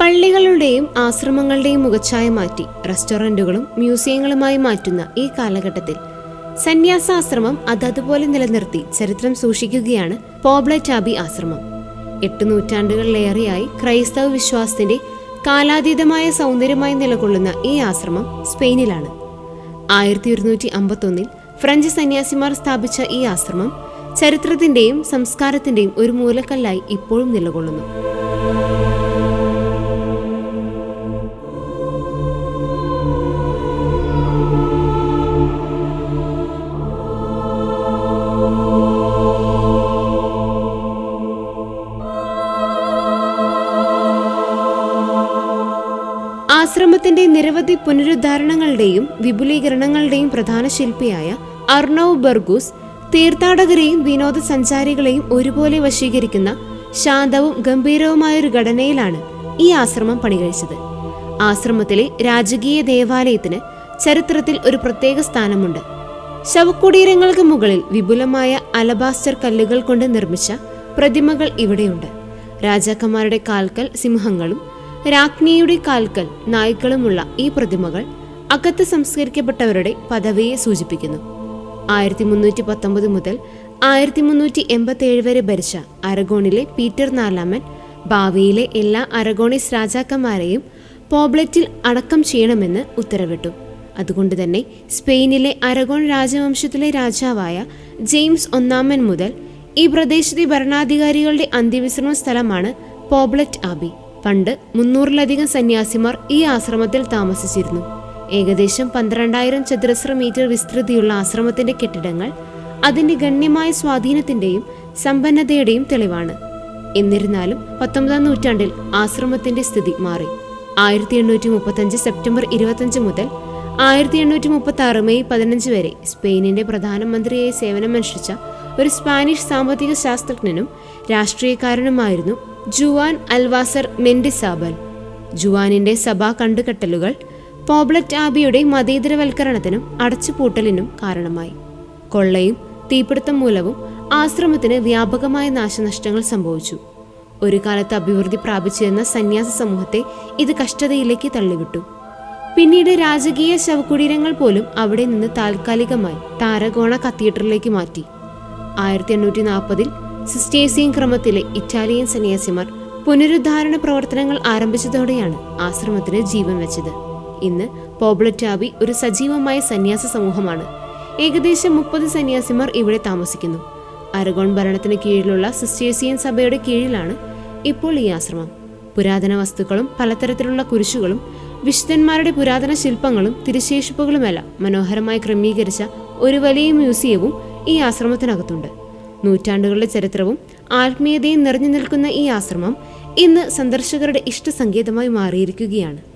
പള്ളികളുടെയും ആശ്രമങ്ങളുടെയും മുഖച്ഛായ മാറ്റി റെസ്റ്റോറന്റുകളും മ്യൂസിയങ്ങളുമായി മാറ്റുന്ന ഈ കാലഘട്ടത്തിൽ സന്യാസാശ്രമം അതതുപോലെ നിലനിർത്തി ചരിത്രം സൂക്ഷിക്കുകയാണ് പോബ്ലറ്റാബി ആശ്രമം. എട്ട് നൂറ്റാണ്ടുകളിലേറെയായി ക്രൈസ്തവ വിശ്വാസത്തിന്റെ കാലാതീതമായ സൗന്ദര്യമായി നിലകൊള്ളുന്ന ഈ ആശ്രമം സ്പെയിനിലാണ്. ആയിരത്തി ഒരുന്നൂറ്റി അമ്പത്തൊന്നിൽ ഫ്രഞ്ച് സന്യാസിമാർ സ്ഥാപിച്ച ഈ ആശ്രമം ചരിത്രത്തിന്റെയും സംസ്കാരത്തിന്റെയും ഒരു മൂലക്കല്ലായി ഇപ്പോഴും നിലകൊള്ളുന്നു. ആശ്രമത്തിന്റെ നിരവധി പുനരുദ്ധാരണങ്ങളുടെയും വിപുലീകരണങ്ങളുടെയും പ്രധാന ശില്പിയായ അർണവ് ബർഗൂസ് തീർത്ഥാടകരെയും വിനോദസഞ്ചാരികളെയും ഒരുപോലെ വശീകരിക്കുന്ന ശാന്തവും ഗംഭീരവുമായൊരു ഘടനയിലാണ് ഈ ആശ്രമം പണികഴിച്ചത്. ആശ്രമത്തിലെ രാജകീയ ദേവാലയത്തിന് ചരിത്രത്തിൽ ഒരു പ്രത്യേക സ്ഥാനമുണ്ട്. ശവക്കുടീരങ്ങൾക്ക് മുകളിൽ വിപുലമായ അലബാസ്റ്റർ കല്ലുകൾ കൊണ്ട് നിർമ്മിച്ച പ്രതിമകൾ ഇവിടെയുണ്ട്. രാജാക്കന്മാരുടെ കാൽക്കൽ സിംഹങ്ങളും രാജ്ഞിയുടെ കാൽക്കൽ നായ്ക്കളുമുള്ള ഈ പ്രതിമകൾ അകത്ത് സംസ്കരിക്കപ്പെട്ടവരുടെ പദവിയെ സൂചിപ്പിക്കുന്നു. ആയിരത്തി മുന്നൂറ്റി പത്തൊമ്പത് മുതൽ ആയിരത്തി മുന്നൂറ്റി എൺപത്തി ഏഴ് വരെ ഭരിച്ച അരഗോണിലെ പീറ്റർ നാലാമൻ ഭാവിയിലെ എല്ലാ അരഗോണിസ് രാജാക്കന്മാരെയും പോബ്ലറ്റിൽ അടക്കം ചെയ്യണമെന്ന് ഉത്തരവിട്ടു. അതുകൊണ്ട് തന്നെ സ്പെയിനിലെ അരഗോൺ രാജവംശത്തിലെ രാജാവായ ജെയിംസ് ഒന്നാമൻ മുതൽ ഈ പ്രദേശത്തെ ഭരണാധികാരികളുടെ അന്ത്യവിശ്രമ സ്ഥലമാണ് പോബ്ലറ്റ് ആബി. പണ്ട് മുന്നൂറിലധികം സന്യാസിമാർ ഈ ആശ്രമത്തിൽ താമസിച്ചിരുന്നു. ഏകദേശം പന്ത്രണ്ടായിരം ചതുരശ്ര മീറ്റർ വിസ്തൃതിയുള്ള ആശ്രമത്തിന്റെ കെട്ടിടങ്ങൾ അതിന്റെ ഗണ്യമായ സ്വാധീനത്തിന്റെയും സമ്പന്നതയുടെയും തെളിവാണ്. എന്നിരുന്നാലും പത്തൊമ്പതാം നൂറ്റാണ്ടിൽ ആശ്രമത്തിന്റെ സ്ഥിതി മാറി. ആയിരത്തി എണ്ണൂറ്റി മുപ്പത്തഞ്ച് സെപ്റ്റംബർ ഇരുപത്തഞ്ച് മുതൽ ആയിരത്തി എണ്ണൂറ്റി മുപ്പത്തി ആറ് മെയ് പതിനഞ്ച് വരെ സ്പെയിനിന്റെ പ്രധാനമന്ത്രിയായി സേവനമനുഷ്ഠിച്ച ഒരു സ്പാനിഷ് സാമ്പത്തിക ശാസ്ത്രജ്ഞനും രാഷ്ട്രീയക്കാരനുമായിരുന്നു ജുവാൻ അൽവാസർ മെൻഡിസാബൽ. ജുവാനിന്റെ സഭാ കണ്ടുകെട്ടലുകൾ പോബ്ലറ്റ് ആബിയുടെ മതേതരവൽക്കരണത്തിനും അടച്ചുപൂട്ടലിനും കാരണമായി. കൊള്ളയും തീപിടുത്തം മൂലവും ആശ്രമത്തിന് വ്യാപകമായ നാശനഷ്ടങ്ങൾ സംഭവിച്ചു. ഒരു കാലത്ത് അഭിവൃദ്ധി പ്രാപിച്ചിരുന്ന സന്യാസ സമൂഹത്തെ ഇത് കഷ്ടതയിലേക്ക് തള്ളിവിട്ടു. പിന്നീട് രാജകീയ ശവകുടീരങ്ങൾ പോലും അവിടെ നിന്ന് താൽക്കാലികമായി താരകോണ കത്തീഡ്രലിലേക്ക് മാറ്റി. ആയിരത്തി എണ്ണൂറ്റി നാൽപ്പതിൽ സിസ്റ്റേസിയൻ ക്രമത്തിലെ ഇറ്റാലിയൻ സന്യാസിമാർ പുനരുദ്ധാരണ പ്രവർത്തനങ്ങൾ ആരംഭിച്ചതോടെയാണ് ആശ്രമത്തിന് ജീവൻ വെച്ചത്. ഇന്ന് പോബ്ലറ്റാബി ഒരു സജീവമായ സന്യാസ സമൂഹമാണ്. ഏകദേശം മുപ്പത് സന്യാസിമാർ ഇവിടെ താമസിക്കുന്നു. അരഗോൺ ഭരണത്തിന് കീഴിലുള്ള സിസ്റ്റേസിയൻ സഭയുടെ കീഴിലാണ് ഇപ്പോൾ ഈ ആശ്രമം. പുരാതന വസ്തുക്കളും പലതരത്തിലുള്ള കുരിശുകളും വിശുദ്ധന്മാരുടെ പുരാതന ശില്പങ്ങളും തിരുശേഷിപ്പുകളുമെല്ലാം മനോഹരമായി ക്രമീകരിച്ച ഒരു വലിയ മ്യൂസിയവും ഈ ആശ്രമത്തിനകത്തുണ്ട്. നൂറ്റാണ്ടുകളുടെ ചരിത്രവും ആത്മീയതയും നിറഞ്ഞു നിൽക്കുന്ന ഈ ആശ്രമം ഇന്ന് സന്ദർശകരുടെ ഇഷ്ടസങ്കേതമായി മാറിയിരിക്കുകയാണ്.